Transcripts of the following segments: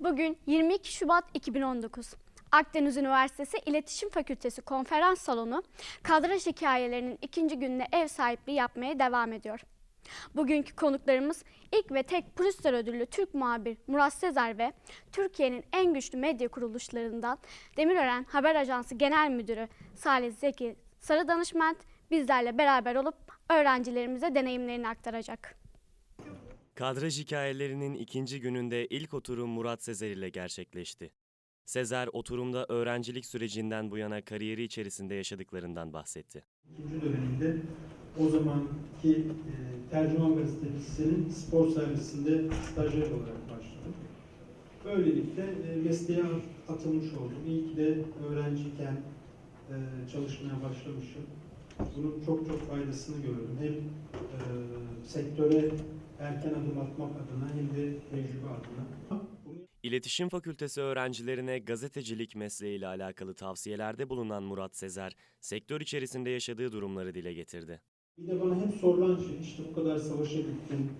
Bugün 22 Şubat 2019. Akdeniz Üniversitesi İletişim Fakültesi Konferans Salonu kadraj hikayelerinin ikinci gününe ev sahipliği yapmaya devam ediyor. Bugünkü konuklarımız ilk ve tek Pulitzer ödüllü Türk muhabir Murat Sezer ve Türkiye'nin en güçlü medya kuruluşlarından Demirören Haber Ajansı Genel Müdürü Salih Zeki Sarı Danışment bizlerle beraber olup öğrencilerimize deneyimlerini aktaracak. Kadraj hikayelerinin ikinci gününde ilk oturum Murat Sezer ile gerçekleşti. Sezer oturumda öğrencilik sürecinden bu yana kariyeri içerisinde yaşadıklarından bahsetti. İkinci döneminde o zamanki e, Tercüman Gazetecisi'nin spor servisinde stajyer olarak başladım. Böylelikle e, mesleğe atılmış oldum. İyi ki de öğrenciyken e, çalışmaya başlamışım. Bunun çok çok faydasını gördüm. Hem e, sektöre erken adım atmak adına hem de tecrübe adına. İletişim Fakültesi öğrencilerine gazetecilik mesleğiyle alakalı tavsiyelerde bulunan Murat Sezer, sektör içerisinde yaşadığı durumları dile getirdi. Bir de bana hep sorulan şey, işte bu kadar savaşa gittim,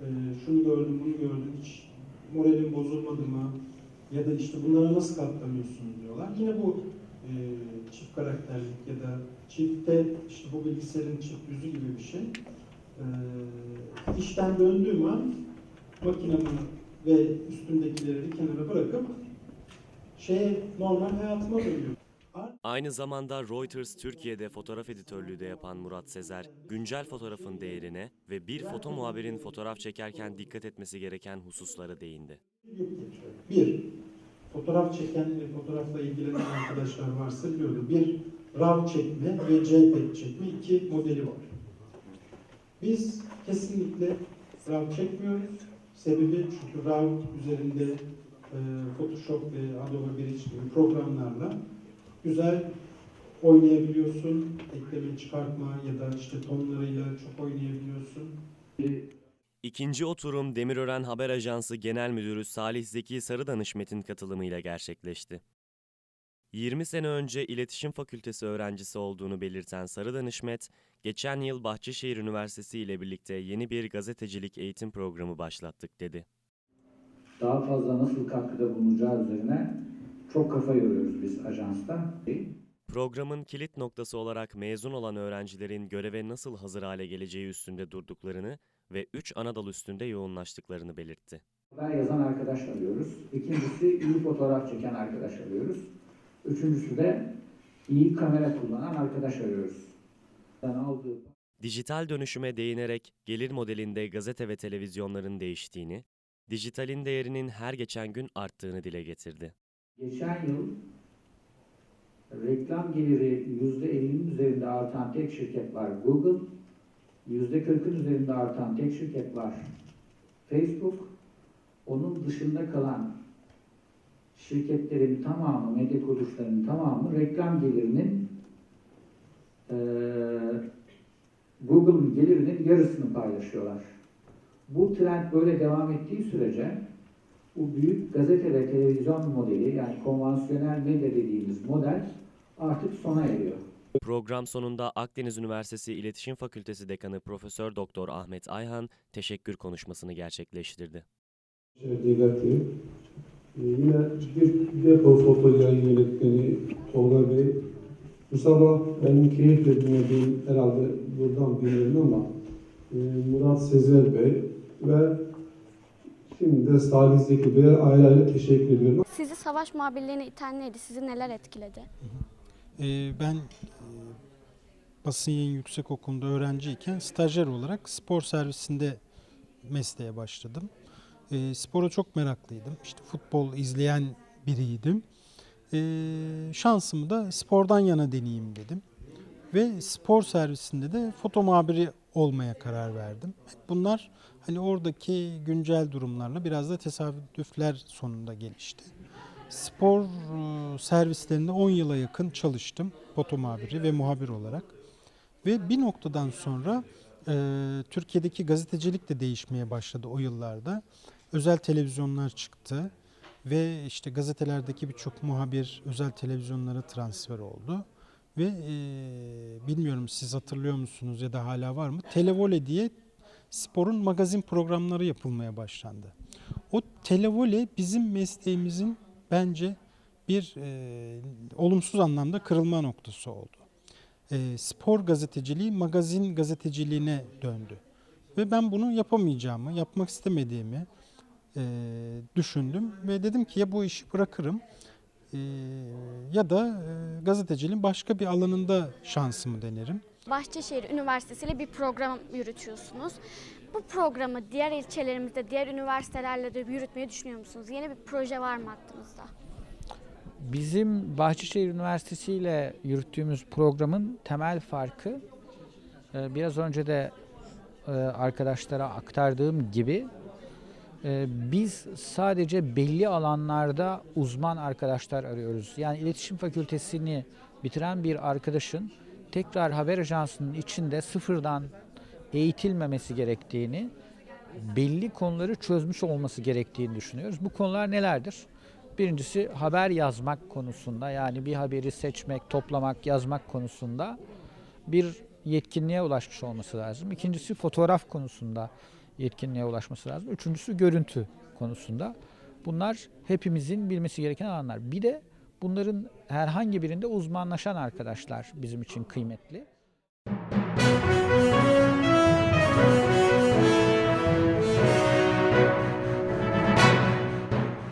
e, şunu gördüm, bunu gördüm, hiç moralim bozulmadı mı? Ya da işte bunlara nasıl katlanıyorsun diyorlar. Yine bu e, çift karakterlik ya da çifte, işte bu bilgisayarın çift yüzü gibi bir şey. E, işten döndüğüm an makinamı ve üstündekileri bir kenara bırakıp şeye normal hayatıma dönüyorum. Aynı zamanda Reuters Türkiye'de fotoğraf editörlüğü de yapan Murat Sezer, güncel fotoğrafın değerine ve bir foto muhabirin fotoğraf çekerken dikkat etmesi gereken hususlara değindi. Bir, fotoğraf çeken ve fotoğrafla ilgilenen arkadaşlar varsa biliyordur. Bir, RAW çekme ve JPEG çekme iki modeli var. Biz kesinlikle RAW çekmiyoruz. Sebebi çünkü RAW üzerinde e, Photoshop ve Adobe Bridge gibi programlarla güzel oynayabiliyorsun. Ekleme, çıkartma ya da işte tonlarıyla çok oynayabiliyorsun. İkinci oturum Demirören Haber Ajansı Genel Müdürü Salih Zeki Sarı Danışmet'in katılımıyla gerçekleşti. 20 sene önce İletişim Fakültesi öğrencisi olduğunu belirten Sarı Danışmet, geçen yıl Bahçeşehir Üniversitesi ile birlikte yeni bir gazetecilik eğitim programı başlattık dedi. daha fazla nasıl katkıda bulunacağı üzerine çok kafa yoruyoruz biz ajansta. Programın kilit noktası olarak mezun olan öğrencilerin göreve nasıl hazır hale geleceği üstünde durduklarını ve 3 ana dal üstünde yoğunlaştıklarını belirtti. Haber yazan arkadaş arıyoruz. İkincisi iyi fotoğraf çeken arkadaş arıyoruz. Üçüncüsü de iyi kamera kullanan arkadaş arıyoruz. Ben aldığı Dijital dönüşüme değinerek gelir modelinde gazete ve televizyonların değiştiğini, dijitalin değerinin her geçen gün arttığını dile getirdi. Geçen yıl reklam geliri %50'nin üzerinde artan tek şirket var Google. %40'ın üzerinde artan tek şirket var Facebook. Onun dışında kalan şirketlerin tamamı, medya kuruluşlarının tamamı reklam gelirinin eee Google'ın gelirinin yarısını paylaşıyorlar. Bu trend böyle devam ettiği sürece bu büyük gazete ve televizyon modeli yani konvansiyonel medya dediğimiz model artık sona eriyor. Program sonunda Akdeniz Üniversitesi İletişim Fakültesi Dekanı Profesör Doktor Ahmet Ayhan teşekkür konuşmasını gerçekleştirdi. Negatif. Ee, yine bir depo foto yayın yönetmeni Tolga Bey. Bu sabah benim keyifle dinlediğim herhalde buradan bilmiyorum ama e, Murat Sezer Bey ve şimdi de Salih Zeki Bey'e ayrı ayrı teşekkür ediyorum. Sizi savaş muhabirliğine iten neydi? Sizi neler etkiledi? Ee, ben e, basın yayın yüksek okulunda öğrenciyken stajyer olarak spor servisinde mesleğe başladım. Ee, spora çok meraklıydım. İşte futbol izleyen biriydim. Ee, şansımı da spordan yana deneyeyim dedim. Ve spor servisinde de foto muhabiri olmaya karar verdim. Bunlar hani oradaki güncel durumlarla biraz da tesadüfler sonunda gelişti. Spor e, servislerinde 10 yıla yakın çalıştım foto muhabiri ve muhabir olarak. Ve bir noktadan sonra e, Türkiye'deki gazetecilik de değişmeye başladı o yıllarda. Özel televizyonlar çıktı ve işte gazetelerdeki birçok muhabir özel televizyonlara transfer oldu. Ve e, bilmiyorum siz hatırlıyor musunuz ya da hala var mı? Televole diye sporun magazin programları yapılmaya başlandı. O televole bizim mesleğimizin bence bir e, olumsuz anlamda kırılma noktası oldu. E, spor gazeteciliği magazin gazeteciliğine döndü. Ve ben bunu yapamayacağımı, yapmak istemediğimi e, düşündüm ve dedim ki ya bu işi bırakırım e, ya da e, gazeteciliğin başka bir alanında şansımı denerim. Bahçeşehir Üniversitesi ile bir program yürütüyorsunuz. Bu programı diğer ilçelerimizde, diğer üniversitelerle de yürütmeyi düşünüyor musunuz? Yeni bir proje var mı aklınızda? Bizim Bahçeşehir Üniversitesi ile yürüttüğümüz programın temel farkı e, biraz önce de e, arkadaşlara aktardığım gibi biz sadece belli alanlarda uzman arkadaşlar arıyoruz. Yani iletişim fakültesini bitiren bir arkadaşın tekrar haber ajansının içinde sıfırdan eğitilmemesi gerektiğini, belli konuları çözmüş olması gerektiğini düşünüyoruz. Bu konular nelerdir? Birincisi haber yazmak konusunda yani bir haberi seçmek, toplamak, yazmak konusunda bir yetkinliğe ulaşmış olması lazım. İkincisi fotoğraf konusunda yetkinliğe ulaşması lazım. Üçüncüsü görüntü konusunda. Bunlar hepimizin bilmesi gereken alanlar. Bir de bunların herhangi birinde uzmanlaşan arkadaşlar bizim için kıymetli.